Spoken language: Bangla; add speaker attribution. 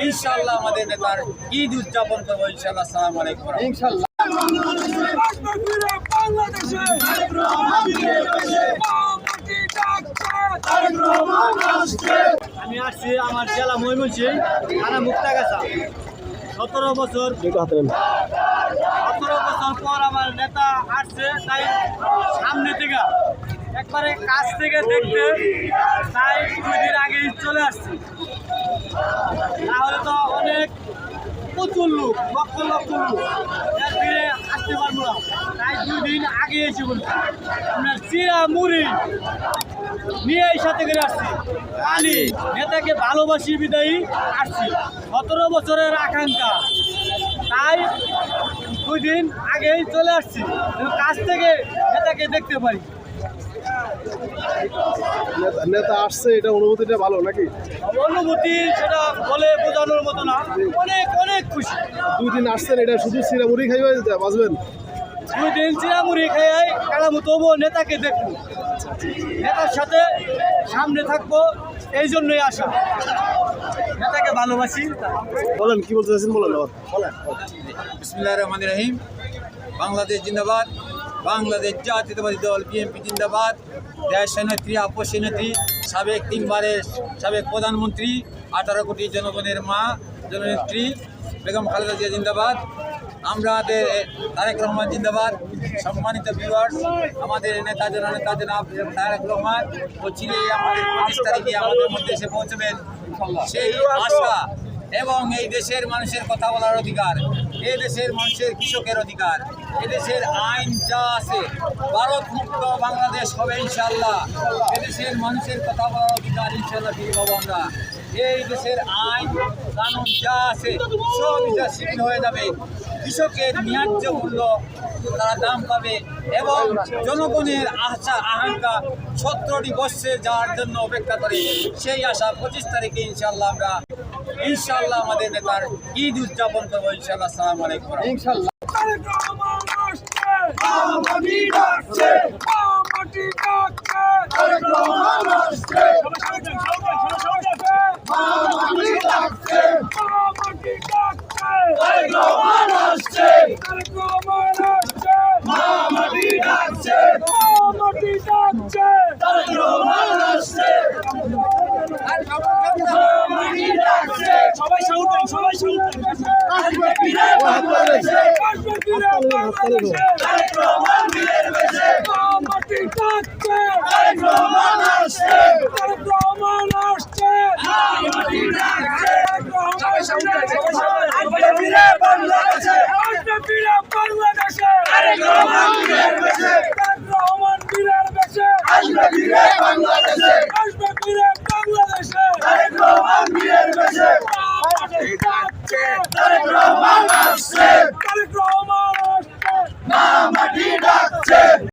Speaker 1: ইনশাআল্লাহ আমাদের নেতার ঈদ উদযাপন করব ইনশাআল্লাহ সালাম আলাইকুম।
Speaker 2: ইনশাল্লাহ
Speaker 3: আমি আসছি আমার জেলা ময়মনসিং থানা মুক্তাগাছা। সতেরো বছর সতেরো বছর পর আমার নেতা আসছে তাই সামনে থেকে একবারে কাছ থেকে দেখতে, তাই দুই দিন আগে চলে আসছি। তাহলে তো অনেক প্রচুর লোক, লক্ষ লক্ষ লোক। ফিরে আসতে পারব না। তাই দুই দিন আগে এসে বলছি আপনার চিরা মুড়ি নিয়ে এই সাথে করে আসছি। পানি নেতাকে ভালোবাসি বিদায়ী আসছি। সতেরো বছরের আকাঙ্ক্ষা। তাই দুই দিন আগেই চলে আসছি। কাছ থেকে নেতাকে দেখতে পারি।
Speaker 2: নেতা- নেতা আসছে এটা অনুভূতিটা ভালো নাকি?
Speaker 3: অনুভূতি সেটা বলে বোঝানোর মতো না। অনেক অনেক খুশি।
Speaker 2: দুই দিন আসছেন এটা শুধু চিরামুড়ি খাইবে বাঁচবেন?
Speaker 3: দুই দিন চিরামুড়ি খেয়ে কালামু তবুও নেতাকে দেখব। নেতার সাথে সামনে থাকব এই জন্যই আসা নেতাকে ভালোবাসি।
Speaker 2: বলেন কি বলতে চাইছেন? বলেন বলেন।
Speaker 1: বিসমুল্লাহ রহমান রহিম। বাংলাদেশ জিন্দাবাদ। বাংলাদেশ জাতীয়তাবাদী দল, বিএনপি জিন্দাবাদ, দেশ নেত্রী আপসী নেত্রী সাবেক তিনবারের সাবেক প্রধানমন্ত্রী, আঠারো কোটি জনগণের মা, জননেত্রী বেগম খালেদা জিয়া জিন্দাবাদ। আমাদের তারেক রহমান জিন্দাবাদ। সম্মানিত ভিউয়ার্স আমাদের নেতা জননেতা জনাব তারেক রহমান চিনে আমাদের পঁচিশ তারিখে আমাদের মধ্যে এসে পৌঁছবেন। সেই আশা এবং এই দেশের মানুষের কথা বলার অধিকার। এই দেশের মানুষের কৃষকের অধিকার এদেশের আইন যা আছে, ভারত মুক্ত বাংলাদেশ হবে ইনশাল্লাহ এদেশের মানুষের কথা বলার অধিকার ইনশাল্লাহ ফিরে পাবো আমরা। এই দেশের আইন, কানুন যা আছে, সব এটা শিথিল হয়ে যাবে। কৃষকের ন্যায্য মূল্য তারা দাম পাবে এবং জনগণের আশা, আকাঙ্ক্ষা সতেরোটি বর্ষে যাওয়ার জন্য অপেক্ষা করে। সেই আশা পঁচিশ তারিখে ইনশাল্লাহ আমরা ইনশাল্লাহ আমাদের নেতার ঈদ উদযাপন করব ইনশাল্লাহ সালাম আলাইকুম
Speaker 2: ইনশাল্লাহ
Speaker 4: রহমান আসছে মাটি ডাকছে মাটি ডাকছে তারেক রহমান আসছে মাটি ডাকছে মাটি ডাকছে তারেক রহমান আসছে তারেক রহমান আসছে মাটি ডাকছে মাটি ডাকছে তারেক রহমান আসছে মাটি ডাকছে সবাই সাউন্ড সবাই সাউন্ড আসবে ফিরে বাংলাদেশে আসবে ফিরে বাংলাদেশে তারেক রহমান বীরের বেশে মাটি ডাকছে তারেক রহমান আসছে। তারেক রহমান আসছে মাটি ডাকছে সবাই সাউন্ড সবাই সাউন্ড আসবে ফিরে বাংলাদেশে আসবে ফিরে বাংলাদেশে তারেক রহমান বীরের বেশে তারেক রহমান বীরের বেশে আসবে ফিরে বাংলাদেশে।